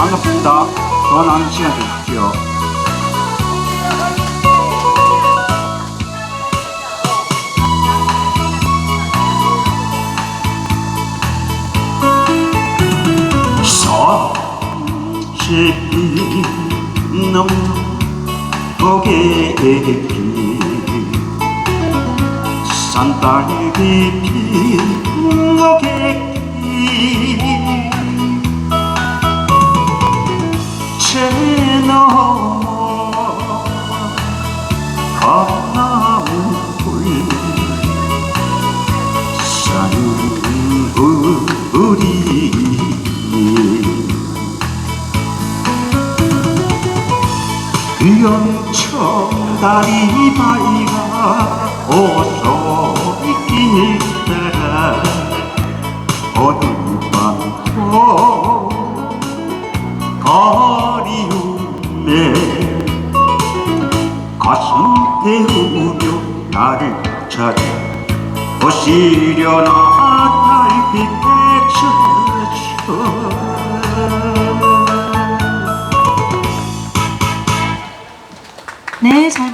반갑습니다. 전하는 시간 되십시오. 사실 너무 고개길 산딸기 핀 가나물 사는 우리 연청 다리 밝아 오솔길 따라 어느 가슴 태우며 나를 찾아 오시려나 달빛에 젖어 네, 잘